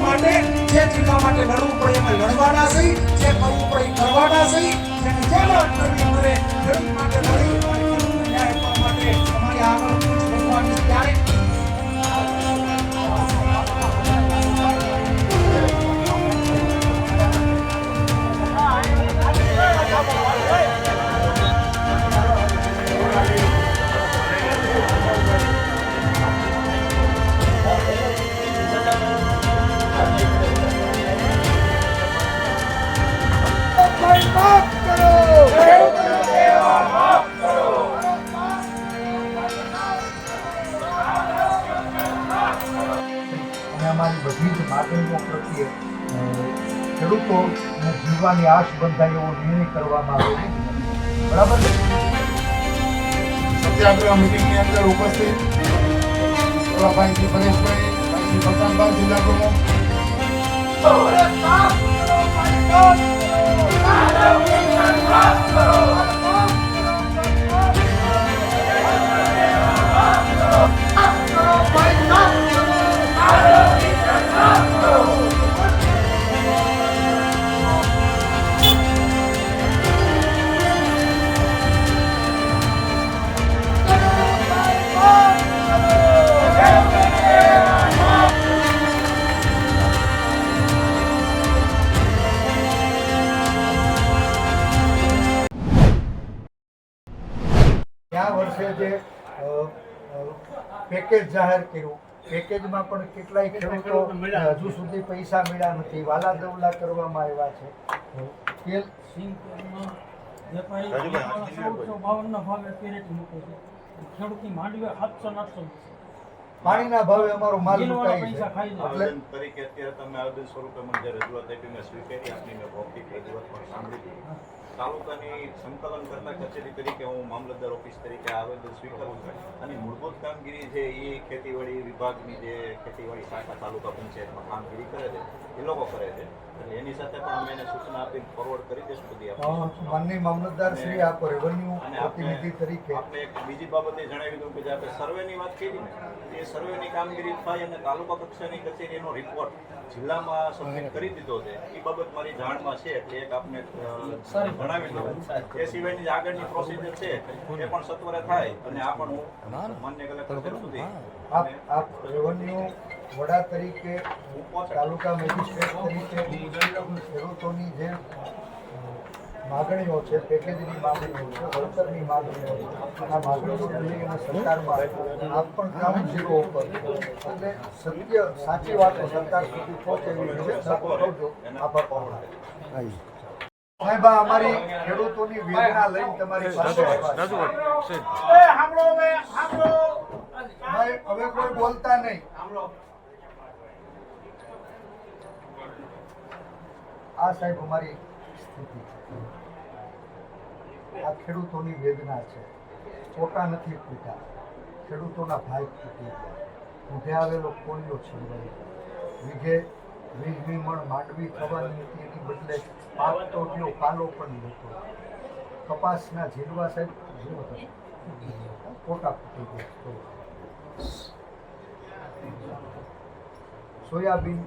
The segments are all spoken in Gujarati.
માટે જે જીવવા માટે લડવું પડે એમાં લડવાના છે જે કરવું પડે એ કરવાના છે જેને જે વાત કરવી પડે અને અમારી બધી જ માગણીઓ પ્રત્યે ખેડૂતો જીવવાની આશ બંધાય એવો નિર્ણય કરવામાં આવ્યો બરાબર? સત્યાગ્રહ મિટિંગની અંદર ઉપસ્થિત પ્રભાભાઈ શ્રી પરેશભાઈ પ્રકાશભાઈ જિલ્લા પ્રમુખ પેકેજ જાહેર કર્યું. પેકેજમાં પણ કેટલાય ખેડૂતો હજુ સુધી પૈસા મળ્યા નથી. વાલા દવલા કરવામાં આવ્યા છે. તેલ ભાવે કેરેટ મૂકે છે. ખેડૂતની માંડવી સાતસો આઠસો પાણીના ભાવે અમારો માલ ખાઈ છે. જાય. એટલે આવેદન તરીકે અત્યારે તમે આવેદન સ્વરૂપે મને જે રજૂઆત આપી મેં સ્વીકારી આપની મેં ભૌતિક રજૂઆત પણ સાંભળી. હતી તાલુકાની સંકલન કરતા કચેરી તરીકે હું મામલતદાર ઓફિસ તરીકે આવેદન સ્વીકારું છું. અને મૂળભૂત કામગીરી છે એ ખેતીવાડી વિભાગની જે ખેતીવાડી શાખા તાલુકા પંચાયતમાં કામગીરી કરે છે એ લોકો કરે છે. એની સાથે પણ અમે એને સૂચના આપી ફોરવર્ડ કરી દઈશું બધી અ, મામલતદાર શ્રી આપ રેવન્યુ પ્રતિનિધિ તરીકે. આપણે એક બીજી બાબતે જણાવી દઉં કે જે આપણે સર્વેની વાત કરી ને એ સર્વેની કામગીરી થાય અને તાલુકા કક્ષાની કચેરીનો રિપોર્ટ જિલ્લામાં સબમિટ કરી દીધો છે. એ બાબત મારી જાણમાં છે એટલે એક આપને જણાવી દઉં. એ સિવાયની જે આગળની પ્રોસિજર છે એ પણ સત્વરે થાય અને આ પણ હું માન્ય કલેક્ટર સુધી આપ આપ રેવન્યુ વડા તરીકે તાલુકા મેજિસ્ટ્રેટ તરીકે ખેડૂતોની જે માગણીઓ છે પેકેજની માગણીઓ છે વળતરની માગણીઓ છે આ માગણીઓ લઈ અને સરકારમાં આપ પણ ગ્રાઉન્ડ ઝીરો ઉપર એટલે સત્ય સાચી વાતો સરકાર સુધી પહોંચે એવી વ્યવસ્થા કરજો આભાર સાહેબ અમારી ખેડૂતોની વેદના લઈને તમારી પાસે ભાઈ, હવે કોઈ બોલતા નહીં. આ સાહેબ અમારી સ્થિતિ છે. આ ખેડૂતોની વેદના છે. ચોટા નથી પૂટા ખેડૂતોના ભાઈ ફૂટી ગયા. ઊંધે આવેલો કોળિયો છે ગયો. વીઘે વીસ મણ માંડવી થવાની હતી, એની બદલે પાક તો થયો પાલો પણ નહોતો. કપાસના ઝીલવા સાહેબ જુઓ ફૂટી ગયા. સોયાબીન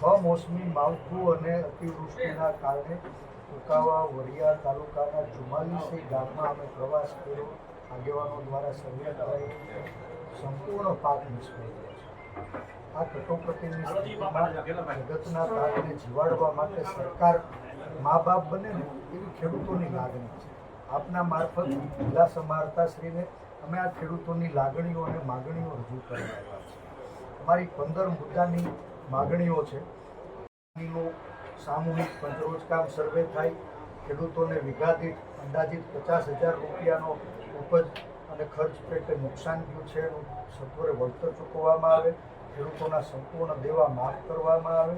કમોસમી માવઠું અને અતિવૃષ્ટિના કારણે ઉકાવા વરિયા તાલુકાના ચુમ્માલીસે ગામમાં અમે પ્રવાસ કર્યો. આગેવાનો દ્વારા સર્વે કરાઈ સંપૂર્ણ પાક નિષ્ફળ છે. આ કટોકટીની સ્થિતિમાં જગતના પાકને જીવાડવા માટે સરકાર મા બાપ બને ને એવી ખેડૂતોની લાગણી છે. આપના મારફત જિલ્લા સમાહર્તાશ્રીને અમે આ ખેડૂતોની લાગણીઓ અને માગણીઓ રજૂ કરી રહ્યા છીએ અમારી પંદર મુદ્દાની માગણીઓ છે. સામૂહિક પંચરોજકામ સર્વે થાય, ખેડૂતોને વીઘા અંદાજિત પચાસ હજાર રૂપિયાનો ઉપજ અને ખર્ચ પેટે નુકસાન થયું છે એનું સત્વરે વળતર ચૂકવવામાં આવે, ખેડૂતોના સંપૂર્ણ દેવા માફ કરવામાં આવે.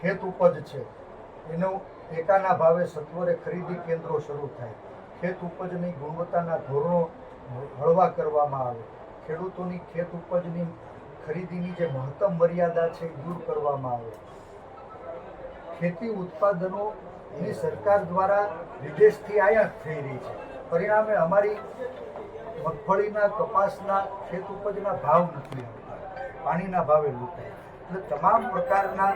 ખેત ઉપજ છે, એનો ટેકાના ભાવે સત્વરે ખરીદી કેન્દ્રો શરૂ થાય. ખેત ઉપજની ગુણવત્તાના ધોરણો હળવા કરવામાં આવે. ખેડૂતોની ખેત ઉપજની ખરીદીની જે મહત્તમ મર્યાદા છે દૂર કરવામાં આવે. ખેતી ઉત્પાદનો એની સરકાર દ્વારા વિદેશથી આયાત થઈ રહી છે. પરિણામે અમારી મગફળીના, કપાસના, ખેત ઉપજના ભાવ નથી પાણીના ભાવે લૂંટાય. એટલે તમામ પ્રકારના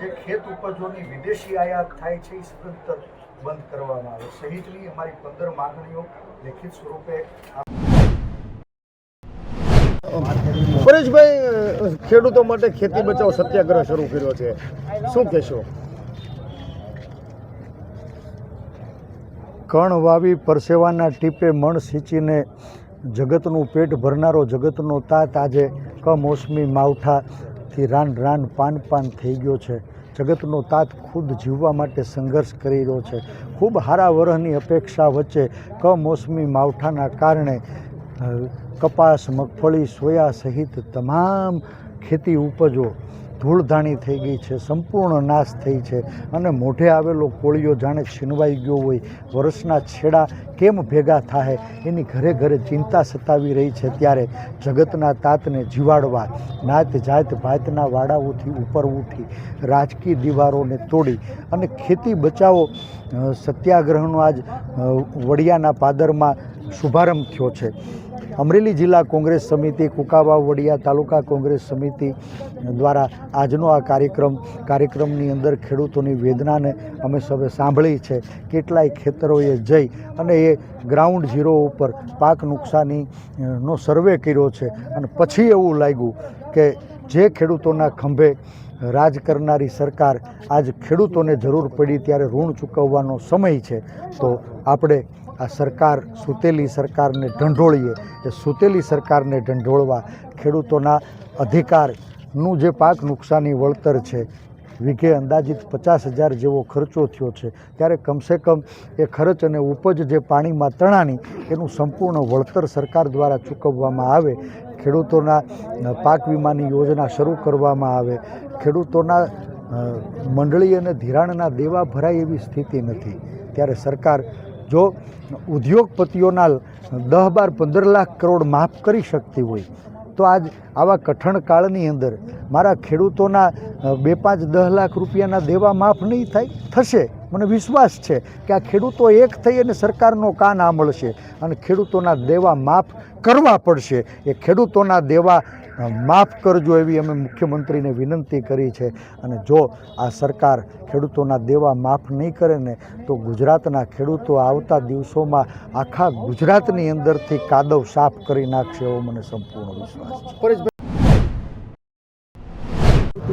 જે ખેત ઉપજોની વિદેશી આયાત થાય છે એ સદંતર બંધ કરવામાં આવે. સહિતની અમારી પંદર માંગણીઓ લેખિત સ્વરૂપે પરેશભાઈ, ખેડૂતો માટે ખેતી બચાવ સત્યાગ્રહ શરૂ કર્યો છે. શું કહેશો? કણ વાવી પરસેવાના ટીપે મણ સિંચીને જગતનું પેટ ભરનારો જગતનો તાત આજે કમોસમી માવઠાથી રાન રાન પાન પાન થઈ ગયો છે. જગતનો તાત ખુદ જીવવા માટે સંઘર્ષ કરી રહ્યો છે. ખૂબ હારા વરહની અપેક્ષા વચ્ચે કમોસમી માવઠાના કારણે કપાસ, મગફળી, સોયા સહિત તમામ ખેતી ઉપજો ધૂળધાણી થઈ ગઈ છે, સંપૂર્ણ નાશ થઈ છે અને મોઢે આવેલો કોળિયો જાણે છીનવાઈ ગયો હોય, વર્ષના છેડા કેમ ભેગા થાય એની ઘરે ઘરે ચિંતા સતાવી રહી છે ત્યારે જગતના તાતને જીવાડવા, નાત જાત ભાતના વાડાઓથી ઉપર ઉઠી, રાજકીય દીવારોને તોડી અને ખેતી બચાવો સત્યાગ્રહનો આજ વડિયાના પાદરમાં શુભારંભ થયો છે. અમરેલી જિલ્લા કોંગ્રેસ સમિતિ, કુકાવા વડિયા તાલુકા કોંગ્રેસ સમિતિ દ્વારા આજનો આ કાર્યક્રમ, કાર્યક્રમની અંદર ખેડૂતોની વેદનાને અમે સૌએ સાંભળી છે. કેટલાય ખેતરોએ જઈ અને એ ગ્રાઉન્ડ ઝીરો ઉપર પાક નુકસાની નો સર્વે કર્યો છે અને પછી એવું લાગ્યું કે જે ખેડૂતોના ખંભે રાજ કરનારી સરકાર આજ ખેડૂતોને જરૂર પડી ત્યારે ઋણ ચૂકવવાનો સમય છે, તો આપણે આ સરકાર સૂતેલી સરકારને ઢંઢોળીએ એ સૂતેલી સરકારને ઢંઢોળવા ખેડૂતોના અધિકારનું જે પાક નુકસાની વળતર છે, વીઘે અંદાજિત પચાસ હજાર જેવો ખર્ચો થયો છે, ત્યારે કમસે કમ એ ખર્ચ અને ઉપજ જે પાણીમાં તણાની એનું સંપૂર્ણ વળતર સરકાર દ્વારા ચૂકવવામાં આવે, ખેડૂતોના પાક વીમાની યોજના શરૂ કરવામાં આવે, ખેડૂતોના મંડળી અને ધિરાણના દેવા ભરાય એવી સ્થિતિ નથી, ત્યારે સરકાર જો ઉદ્યોગપતિઓના દહ બાર પંદર લાખ કરોડ માફ કરી શકતી હોય, તો આજ આવા કઠણ કાળની અંદર મારા ખેડૂતોના બે પાંચ દહ લાખ રૂપિયાના દેવા માફ નહીં થાય? થશે. મને વિશ્વાસ છે કે આ ખેડૂતો એક થઈ અને સરકારનો કાન આંભળશે અને ખેડૂતોના દેવા માફ કરવા પડશે. એ ખેડૂતોના દેવા માફ કરજો એવી અમે મુખ્યમંત્રીને વિનંતી કરી છે. અને જો આ સરકાર ખેડૂતોના દેવા માફ નહીં કરે ને તો ગુજરાતના ખેડૂતો આવતા દિવસોમાં આખા ગુજરાતની અંદરથી કાદવ સાફ કરી નાખશે એવો મને સંપૂર્ણ વિશ્વાસ છે.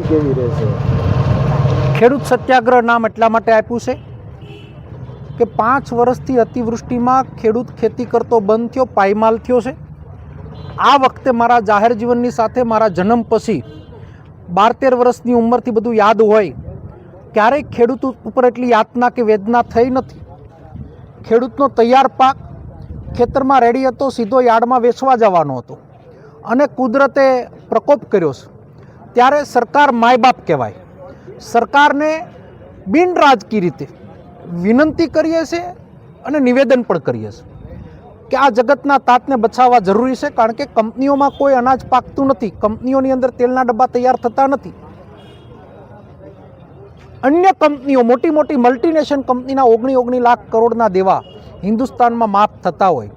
કેવી રહેશે? ખેડૂત સત્યાગ્રહ નામ એટલા માટે આપ્યું છે કે પાંચ વર્ષથી અતિવૃષ્ટિમાં ખેડૂત ખેતી કરતો બંધ થયો પાયમાલ થયો છે. આ વખતે મારા જાહેર જીવનની સાથે મારા જન્મ પછી બાર તેર વર્ષની ઉંમરથી બધું યાદ હોય, ક્યારેય ખેડૂત ઉપર એટલી યાતના કે વેદના થઈ નથી. ખેડૂતનો તૈયાર પાક ખેતરમાં રેડી હતો, સીધો યાર્ડમાં વેચવા જવાનો હતો અને કુદરતે પ્રકોપ કર્યો છે. ત્યારે સરકાર માય બાપ કહેવાય. સરકારને બિન રાજકીય રીતે વિનંતી કરીએ છીએ અને નિવેદન પણ કરીએ છીએ. કે આ જગતના તાતને બચાવવા જરૂરી છે? કારણ કે કંપનીઓમાં કોઈ અનાજ પાકતું નથી. કંપનીઓની અંદર તેલના ડબ્બા તૈયાર થતા નથી. અન્ય કંપનીઓ મોટી મોટી મલ્ટીનેશનલ કંપનીના ઓગણી ઓગણી લાખ કરોડના દેવા હિન્દુસ્તાનમાં માફ થતા હોય.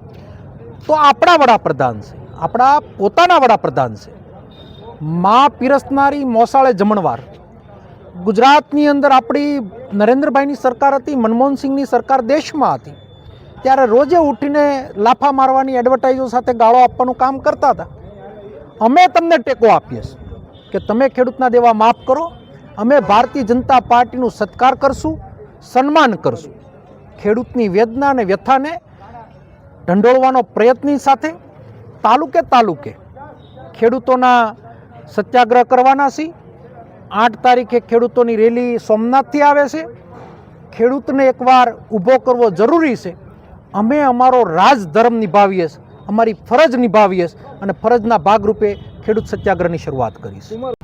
તો આપણા વડાપ્રધાન છે. આપણા પોતાના વડાપ્રધાન છે. મા પીરસનારી મોસાળે જમણવાર. ગુજરાતની અંદર આપણી નરેન્દ્રભાઈની સરકાર હતી, મનમોહનસિંહની સરકાર દેશમાં હતી. ત્યારે રોજે ઉઠીને લાફા મારવાની એડવર્ટાઇઝો સાથે ગાળો આપવાનું કામ કરતા હતા. અમે તમને ટેકો આપીએ છીએ કે તમે ખેડૂતના દેવા માફ કરો. અમે ભારતીય જનતા પાર્ટીનું સત્કાર કરશું, સન્માન કરશું. ખેડૂતની વેદના અને વ્યથાને ઢંઢોળવાનો પ્રયત્નની સાથે તાલુકે તાલુકે ખેડૂતોના સત્યાગ્રહ કરવાના છીએ. આઠ તારીખે ખેડૂતોની રેલી સોમનાથથી આવે છે. ખેડૂતને એકવાર ઊભો કરવો જરૂરી છે. અમે અમારો રાજધર્મ નિભાવીએ છીએ, અમારી ફરજ નિભાવીએ અને ફરજના ભાગરૂપે ખેડૂત સત્યાગ્રહની શરૂઆત કરીશું.